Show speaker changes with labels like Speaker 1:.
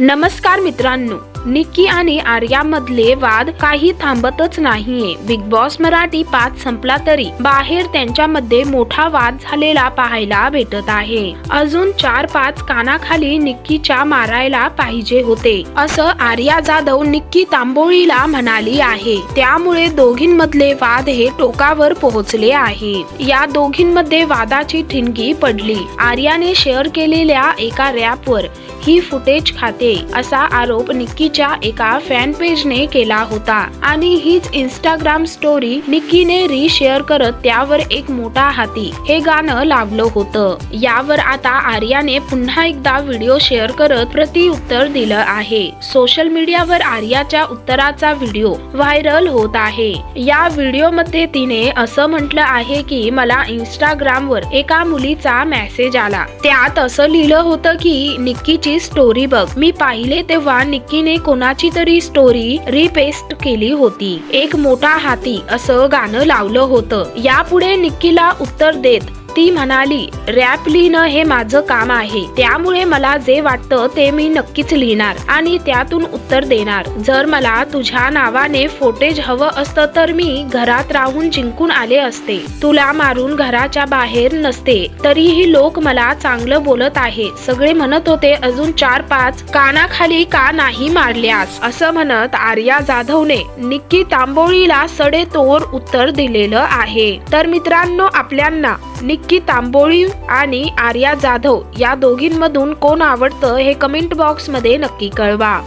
Speaker 1: नमस्कार मित्रांनो. निक्की आणि आर्यामधले वाद काही थांबतच नाहीये. बिग बॉस मराठी पाच संपला तरी बाहेर त्यांच्यामध्ये मोठा वाद झालेला पाहायला भेटत आहे. अजून चार पाच कानाखाली निक्कीच्या मारायला पाहिजे होते. असं आर्या जाधव निक्की तांबोळीला म्हणाली आहे. त्यामुळे दोघींमधले वाद हे टोकावर पोहोचले आहे या दोघींमध्ये वादाची ठिणगी पडली. आर्याने शेअर केलेल्या एका रॅपवर ही फुटेज खाते असा आरोप निक्की नावाच्या एका फॅन पेजने केला होता. आणि हीच इंस्टाग्राम स्टोरी निक्कीने रिशेअर करत त्यावर एक मोठा हाती. हे गाणं लावलं होतं. यावर आता आर्याने पुन्हा एकदा व्हिडिओ शेअर करत प्रतिउत्तर दिलं आहे. सोशल मीडियावर आर्याच्या उत्तराचा व्हिडिओ व्हायरल होत आहे. या व्हिडिओमध्ये तिने असं म्हटलं आहे की मला इंस्टाग्रामवर एका मुलीचा मेसेज आला. त्यात असं लिहिलं होतं की निक्कीची स्टोरी बघ. मी पाहिले तेव्हा निक्कीने कोणाची तरी स्टोरी रिपेस्ट केली होती. एक मोठा हाती असं गाणं लावलं होतं. यापुढे निक्कीला उत्तर देत ती म्हणाली रॅप लिहिणं हे माझं काम आहे. त्यामुळे मला जे वाटतं ते मी नक्कीच लिहिणार आणि त्यातून उत्तर देणार. जर मला तुझ्या नावाने फोटेज हवं असतं तर मी घरात राहून जिंकून आले असते. तुला मारून घराच्या बाहेर नसते. तरीही लोक मला चांगलं बोलत आहे सगळे म्हणत होते अजून चार पाच कानाखाली का नाही मारल्यास? असं म्हणत आर्या जाधवने निक्की तांबोळीला सडेतोड उत्तर दिलेलं आहे. तर मित्रांनो आपल्यांना निक्की तांबोळी आणि आर्या जाधव या दोघींमधून कोण आवडतं हे कमेंट बॉक्समध्ये नक्की कळवा.